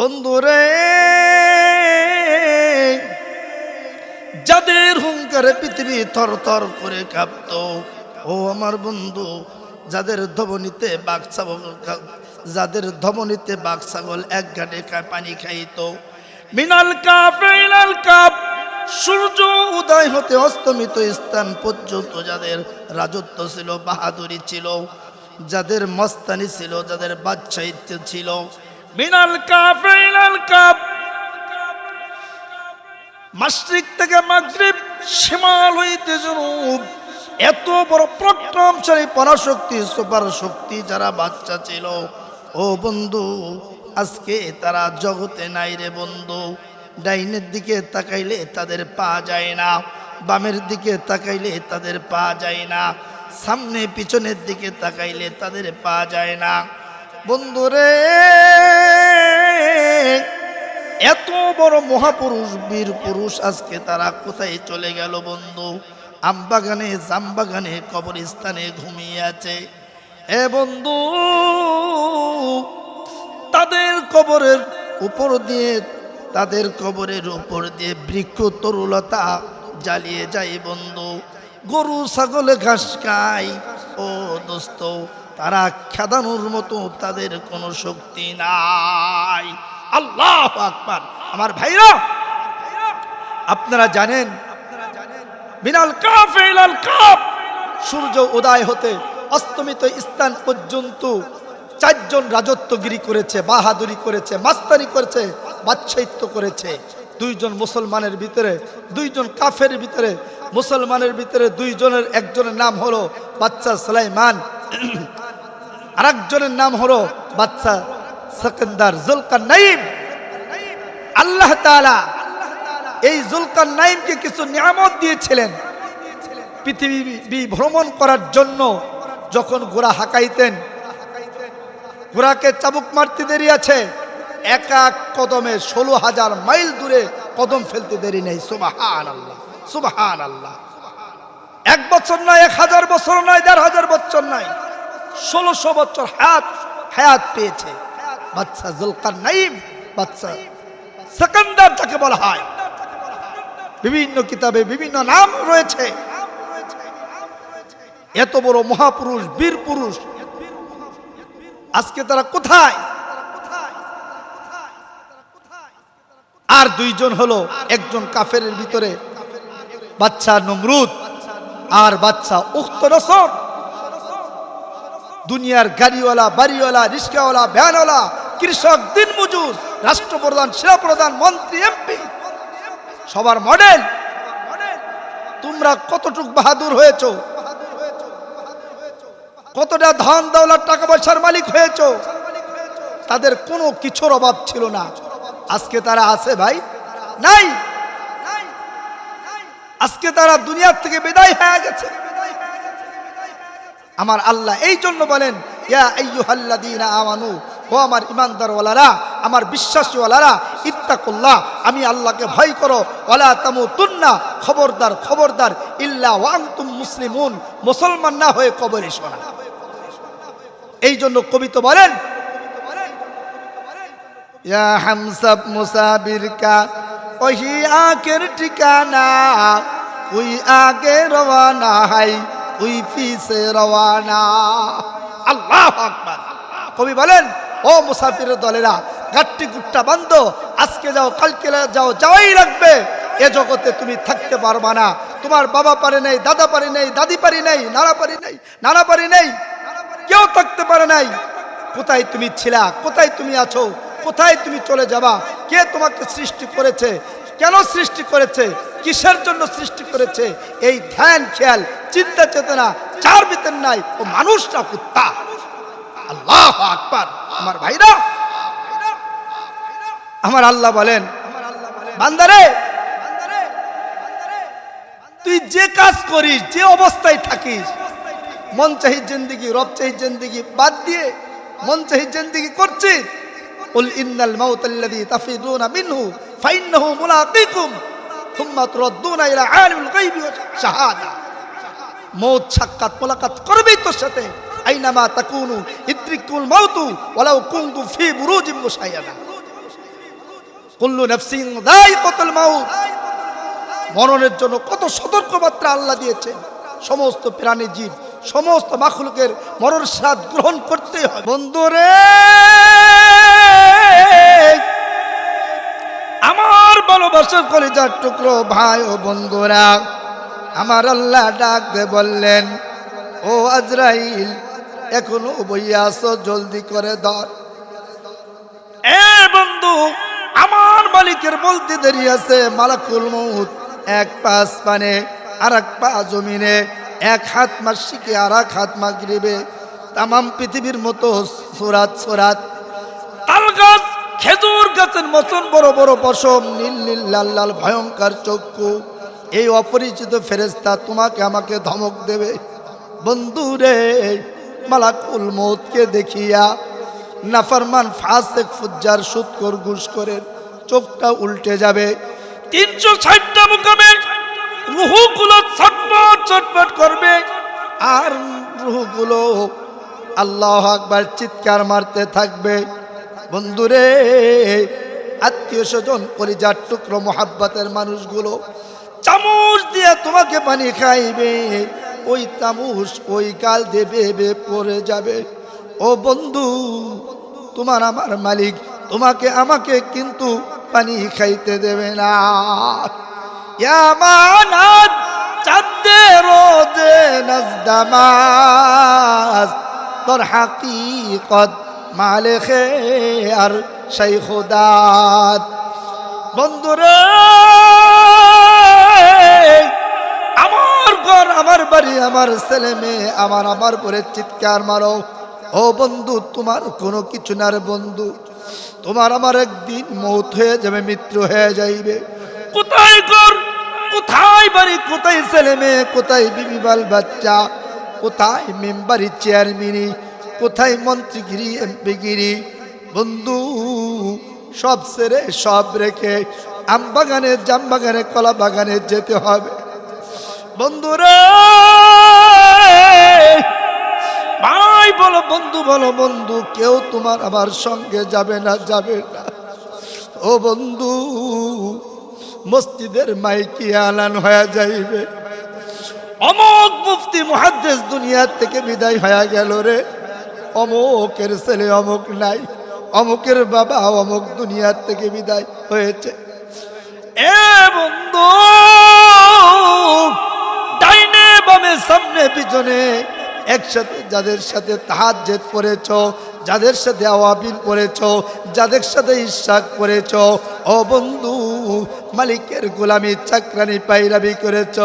বন্ধুরে, যাদের হুঙ্কারে পৃথিবী থর থর করে কাঁপত, ও আমার বন্ধু, যাদের ধবনিতে বাঘ ছাগল যাদের ধবনিতে বাঘ ছাগল এক ঘাটে পানি খাইত। মিনাল কাপ ইলাল কাপ, সূর্য উদয় হতে অস্তমিত স্থান পর্যন্ত যাদের রাজত্ব ছিল, বাহাদুরি ছিল, যাদের মস্তানি ছিল, যাদের বাদশাহিত্য ছিল মিনাল ইলাল কাপ মাসরিক থেকে মাগরিব সীমাল হইতে জনুব। এত বড় প্রক্রমশালী পরাশক্তি সুপার শক্তি যারা বাচ্চা ছিল। ও বন্ধু, আজকে তারা জগতে নাই রে বন্ধু। ডাইনের দিকে তাকাইলে তাদের পা যায় না। বামের দিকে তাকাইলে তাদের পা যায় না। সামনে পিছনের দিকে তাকাইলে তাদের পা যায় না। বন্ধুরে, এত বড় মহাপুরুষ বীর পুরুষ আজকে তারা কোথায় চলে গেল বন্ধু? আমবাগানে, জামবাগানে, কবরস্থানে ঘুমিয়ে আছে। এ বন্ধু, তাদের কবরের উপর দিয়ে, তাদের কবরের উপর দিয়ে বৃক্ষ তরুলতা জ্বালিয়ে যায় বন্ধু। গরু, ছাগলে, ঘাস খায়। ও দোস্ত তারা খেদানোর মতো তাদের কোনো শক্তি নাই। আল্লাহ আকবার। আমার ভাইরা, আপনারা জানেন বিনাল কাফ ইলাল কাফ। সূর্য উদয় হতে অস্তমিত স্থান পর্যন্ত চারজন রাজত্বগিরি করেছে, বাহাদুরি করেছে, মাস্তানি করেছে বাদশাহিত্য করেছে। দুইজন মুসলমানের ভিতরে, দুইজন কাফের ভিতরে, মুসলমানের ভিতরে দুইজনের, একজনের নাম হলো বাচ্চা সালাইমান। আরেকজনের নাম হলো বাচ্চা সেকেন্দার জুলকার নাইম আল্লাহ তাআলা এই জুলকার নাইমকে কিছু নিয়ামত দিয়েছিলেন। পৃথিবী ভ্রমণ করার জন্য যখন ঘোড়া হাঁকাইতেন, ঘোড়াকে চাবুক মারতে দেরি আছে, এক এক কদমে ষোলো হাজার মাইল দূরে কদম ফেলতে দেরি নেই। সুবাহান আল্লাহ সুবাহান আল্লাহ এক বছর নয় এক হাজার বছর নয় দেড় হাজার বছর নয় ষোলোশো বছর হায়াত হায়াত পেয়েছে। বাচ্চা জুলকার নাইম বাচ্চা সেকেন্দার যাকে বলা হয়। বিভিন্ন কিতাবে বিভিন্ন নাম রয়েছে। এত বড় মহাপুরুষ বীর পুরুষ আজকে তারা কোথায়? আর দুইজন হলো একজন কাফের ভিতরে বাচ্চা নমরুদ আর বাচ্চা উক্ত নসর। দুনিয়ার গাড়িওয়ালা, বাড়িওয়ালা রিস্কাওয়ালা ভ্যানওয়ালা, কৃষক দিন দিনমজুর, রাষ্ট্রপ্রধান, সেনাপ্রধান, মন্ত্রী, এমপি, সবার মডেল। তোমরা কতটুক বাহাদুর হয়েছ? কতটা ধন দৌলত, টাকা পয়সার মালিক হয়েছ? তাদের কোনো কিছুর অভাব ছিল না। আজকে তারা আছে ভাই? নাই। আজকে তারা দুনিয়ার থেকে বিদায় হয়ে গেছে। আমার আল্লাহ এই জন্য বলেন, ইয়া আমানু, ও আমার ইমানদারওয়ালারা আমার বিশ্বাসীওয়ালারা, ইত্তাকুল্লাহ, আমি আল্লাহকে ভয় করো, ওয়ালা তামুতুন্না, খবরদার খবরদার, ইল্লা ওয়া আনতুম মুসলিমুন, মুসলমান না হয়ে কবরে শোনা এই জন্য কবি তো বলেন, ইয়া হামসাব মুসাবির কা ওহি আখের ঠিকানা উই আগে রওয়ানা হাই রওয়ানা। আল্লাহ আকবার। কবি বলেন, ও মুসাফিরের দলেরা গাট্টি গুট্টা বান্ধ, আজকে যাও, কালকে যাও, যাওয়াই লাগবে। এ জগতে তুমি থাকতে পারবা না। তোমার বাবা পারে নেই, দাদা পারে নেই, দাদি পারি নেই, নানা পারি নেই, নানা পারি নেই, কেউ থাকতে পারে নাই। কোথায় তুমি ছিলা? কোথায় তুমি আছো? কোথায় তুমি চলে যাবা? কে তোমাকে সৃষ্টি করেছে? কেন সৃষ্টি করেছে? কিসের জন্য সৃষ্টি করেছে? এই ধ্যান খেয়াল চিন্তা চেতনা চার ভিতর নাই ও মানুষটা কুত্তা আল্লাহ আকবার আমার ভাইরা আমার আল্লাহ বলেন বান্দারে তুই যে কাজ করিস যে অবস্থায় থাকিস মন চাহি জিন্দিগি রব চাহি জিন্দিগি বাদ দিয়ে মন চাহি জিন্দিগি করছিস قل إن الموت الذي تفيدون منه فإنه ملاقيكم ثم تردون إلى عالم الغيب والشهادة মৌত সাক্ষাৎ, মোলাকাত করবেই তোর সাথে। আইনামা তাকুনু ইদ্রিকুল মাউতু ওয়ালাউ কুনতু ফি বুরুজিম মুশাইয়াদা। কুল্লু নাফসিন দায়িকাতুল মাউত। মরণের জন্য কত সতর্কবার্তা আল্লাহ দিয়েছে সমস্ত প্রাণী জীব, সমস্ত মাখলুকের মরণ স্বাদ গ্রহণ করতে হয় বন্ধুরে, আমার ভালোবাসার কলিজার টুকরো ভাই ও বন্ধুরা আমার আল্লাহ ডাক দে বললেন, ও আজরাইল, এখনও বইয়া আসো জলদি করে ধর। এ বন্ধু, আমার মালিকের বলতে দেরি আছে। মালাকুল মৌত এক পাশ পানে আর এক পা জমিনে, এক হাত মাসিকে আর এক হাত মাগরিবে। তামাম পৃথিবীর মতো সোরাত সোরাত। তাল গাছ, খেজুর গাছের মতন বড় বড় পশম, নীল নীল, লাল লাল, ভয়ঙ্কর চক্ষু। এই অপরিচিত ফেরেস্তা তোমাকে আমাকে ধমক দেবে। বন্ধু বন্ধুরে মালাকুল মৌতকে দেখিয়া নাফরমান ফাসেক ফুজ্জার সুৎকর ঘুষ করে চোখটা উল্টে যাবে। তিনশো ষাটটা মুকামে রুহুগুলো ছটপট ছটপট করবে। আর রুহুগুলো আল্লাহ আকবার চিৎকার মারতে থাকবে। বন্ধুরে আত্মীয় স্বজন পরিজার টুকরো, মোহাব্বতের মানুষগুলো চামচ দিয়ে তোমাকে পানি খাইবে। ওই চামচ ওই গাল দেবে বে পড়ে যাবে। ও বন্ধু, তোমার আমার মালিক, তোমাকে আমাকে কিন্তু পানি খাইতে দেবে না। ইয়ামানাত চাঁদে রোজে নজদামাজ, তোর আর সেই খুদাত বন্ধুরা আমার বাড়ি আমার ছেলে মেয়ে আমার আমার পরে চিৎকার মারো। ও বন্ধু তোমার কোনো কিছু না রে বন্ধু। তোমার আমার একদিন মৌত হয়ে যাবে মৃত্যু হয়ে যাইবে। কোথায় ঘর কোথায় বাড়ি কোথায় ছেলে মেয়ে কোথায় বিবি বাল বাচ্চা? কোথায় মেম্বারি চেয়ারম্যানি? কোথায় মন্ত্রীগিরি এমপিগিরি? বন্ধু সব সেরে সব রেখে আম বাগানে জাম বাগানে কলা বাগানে যেতে হবে। বন্ধুরা। ভাই, বলো বন্ধু বলো বন্ধু, কেউ তোমার আবার সঙ্গে যাবে না যাবে না। ও বন্ধু, মসজিদের মাইকি আলান হয়ে যাইবে। অমক মুফতি মুহাদ্দেস দুনিয়ার থেকে বিদায় হয়ে গেল রে। অমকের ছেলে অমক নাই, অমকের বাবা অমক দুনিয়ার থেকে বিদায় হয়েছে। এ বন্ধু বামে সামনে, পিছনে একসাথে যাদের সাথে তাহাজ্জেদ করেছ যাদের সাথে আওয়াবিন করেছ যাদের সাথে ইশাক করেছ ও বন্ধু, মালিকের গোলামি চাকরানি পাইরাবি করেছ,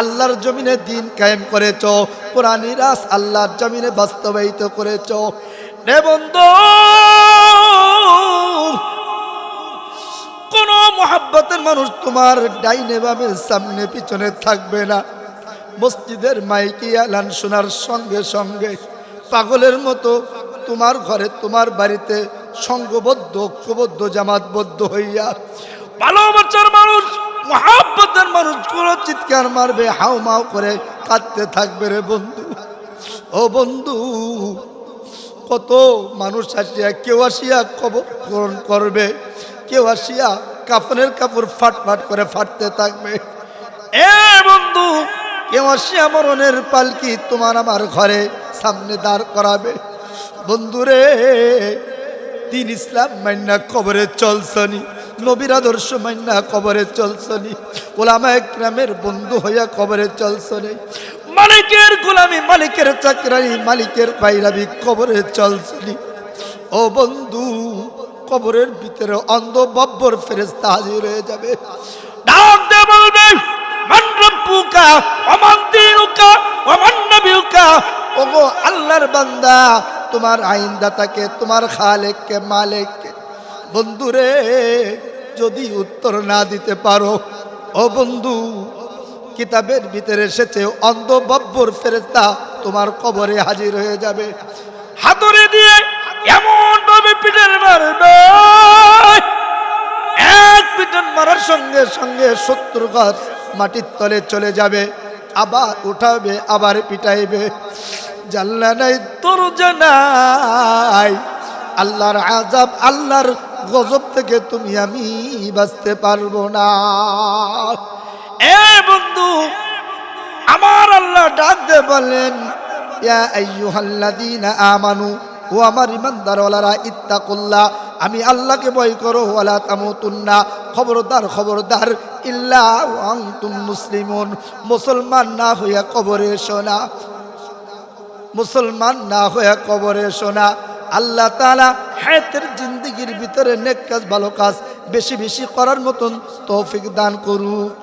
আল্লাহর জমিনে দিন কায়েম করেছ, কোরআনি রাস আল্লাহর জমিনে বাস্তবায়িত করেছ। রে বন্ধু, কোন মহাব্বতের মানুষ তোমার ডাইনে বামে সামনে, পিছনে থাকবে না। মসজিদের মাইকি আলান শোনার সঙ্গে সঙ্গে পাগলের মতো তোমার ঘরে তোমার বাড়িতে সঙ্গবদ্ধ, ঐক্যবদ্ধ, জামাতবদ্ধ হইয়া ভালোবাসার মানুষ, মহাব্বতের মানুষ কোনো চিৎকার মারবে হাউ মাউ করে কাঁদতে থাকবে রে বন্ধু। ও বন্ধু, কত মানুষ আসিয়া, কেউ আসিয়া কবর গ্রহণ করবে, কেউ আসিয়া কাফনের কাপড় ফাট ফাট করে ফাটতে থাকবে। এ বন্ধু কেউ আসিয়া মরণের পালকি তোমার আমার ঘরে সামনে দাঁড় করাবে। বন্ধুরে, দিন ইসলাম মান্না কবরে চলছনি নবীর আদর্শ মান্না কবরে চলছনি ওলামা একরামের বন্ধু হইয়া কবরে চলছনি মালিকের গোলামি, মালিকের চাকরানি, মালিকের পাইরাবি কবরে চলছনি ও বন্ধু, কবরের ভিতরে অন্ধ বব্বর ফেরেস্তা হাজির হয়ে যাবে। ডাক দে বলবে, মান রব্বুকা ওমান দিনুকা ওমান নবিউকা। ওগো আল্লাহর বান্দা তোমার আইনদাতাকে তোমার খালেককে মালিককে। বন্ধুরে যদি উত্তর না দিতে পারো ও বন্ধু কিতাবের ভিতরে এসেছে অন্ধ বব্বর ফেরেস্তা তোমার কবরে হাজির হয়ে যাবে। হাতরে দিয়ে এমন ভাবে পিঠের মারবে এক পিটন মারার সঙ্গে সঙ্গে শত্রু গাছ মাটির তলে চলে যাবে। আবার উঠাবে, আবার পিটাইবে। জানলা নাই তোর জানাই, আল্লাহর আজাব আল্লাহর গজব থেকে তুমি আমি বাঁচতে পারব না। এ বন্ধু, আমার আল্লাহ ডাক দে বলেন, ইয়া আইয়ুহাল্লাযীনা আমানু, ও আমার ইমানদারওয়ালারা, ইত্তাকুল্লাহ আমি আল্লাহকে ভয় করো, ওয়ালা তামুতুন্না, খবরদার খবরদার, ইল্লা ওয়া আনতুম মুসলিমুন। মুসলমান না হইয়া কবরে শোনা মুসলমান না হইয়া কবরে শোনা আল্লাহ তালা হায়াতের জিন্দিগির ভিতরে নেক কাজ, ভালো কাজ বেশি বেশি করার মতন তৌফিক দান করুক।